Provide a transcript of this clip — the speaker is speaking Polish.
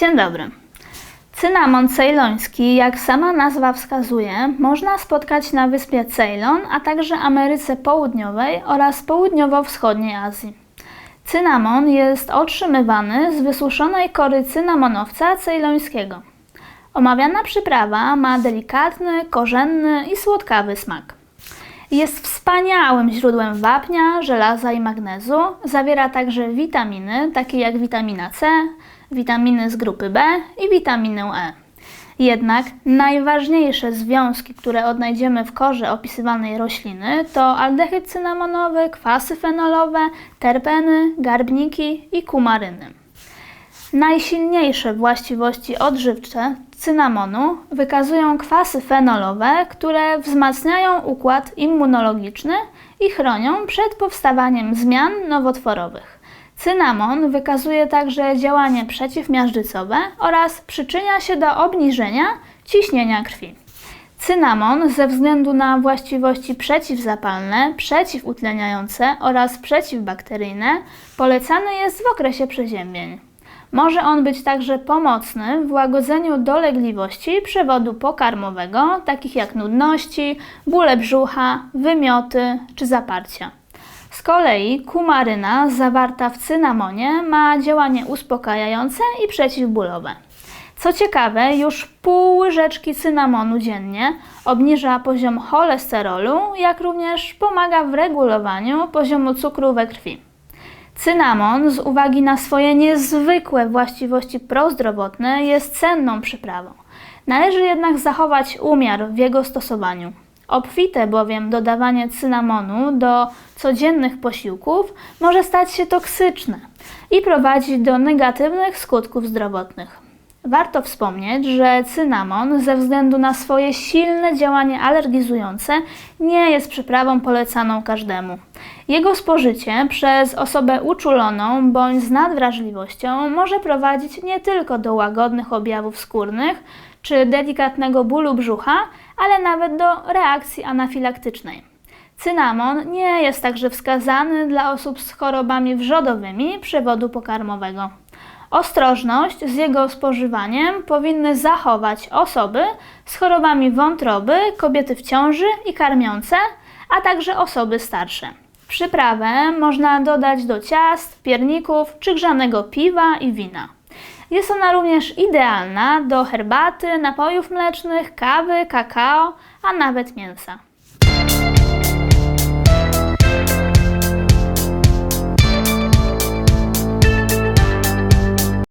Dzień dobry. Cynamon cejloński, jak sama nazwa wskazuje, można spotkać na wyspie Ceylon, a także Ameryce Południowej oraz południowo-wschodniej Azji. Cynamon jest otrzymywany z wysuszonej kory cynamonowca cejlońskiego. Omawiana przyprawa ma delikatny, korzenny i słodkawy smak. Jest wspaniałym źródłem wapnia, żelaza i magnezu. Zawiera także witaminy, takie jak witamina C, witaminy z grupy B i witaminę E. Jednak najważniejsze związki, które odnajdziemy w korze opisywanej rośliny, to aldehyd cynamonowy, kwasy fenolowe, terpeny, garbniki i kumaryny. Najsilniejsze właściwości odżywcze cynamonu wykazują kwasy fenolowe, które wzmacniają układ immunologiczny i chronią przed powstawaniem zmian nowotworowych. Cynamon wykazuje także działanie przeciwmiażdżycowe oraz przyczynia się do obniżenia ciśnienia krwi. Cynamon ze względu na właściwości przeciwzapalne, przeciwutleniające oraz przeciwbakteryjne polecany jest w okresie przeziębień. Może on być także pomocny w łagodzeniu dolegliwości przewodu pokarmowego, takich jak nudności, bóle brzucha, wymioty czy zaparcia. Z kolei kumaryna zawarta w cynamonie ma działanie uspokajające i przeciwbólowe. Co ciekawe, już pół łyżeczki cynamonu dziennie obniża poziom cholesterolu, jak również pomaga w regulowaniu poziomu cukru we krwi. Cynamon, z uwagi na swoje niezwykłe właściwości prozdrowotne, jest cenną przyprawą. Należy jednak zachować umiar w jego stosowaniu. Obfite bowiem dodawanie cynamonu do codziennych posiłków może stać się toksyczne i prowadzić do negatywnych skutków zdrowotnych. Warto wspomnieć, że cynamon ze względu na swoje silne działanie alergizujące nie jest przyprawą polecaną każdemu. Jego spożycie przez osobę uczuloną bądź z nadwrażliwością może prowadzić nie tylko do łagodnych objawów skórnych czy delikatnego bólu brzucha, ale nawet do reakcji anafilaktycznej. Cynamon nie jest także wskazany dla osób z chorobami wrzodowymi przewodu pokarmowego. Ostrożność z jego spożywaniem powinny zachować osoby z chorobami wątroby, kobiety w ciąży i karmiące, a także osoby starsze. Przyprawę można dodać do ciast, pierników czy grzanego piwa i wina. Jest ona również idealna do herbaty, napojów mlecznych, kawy, kakao, a nawet mięsa.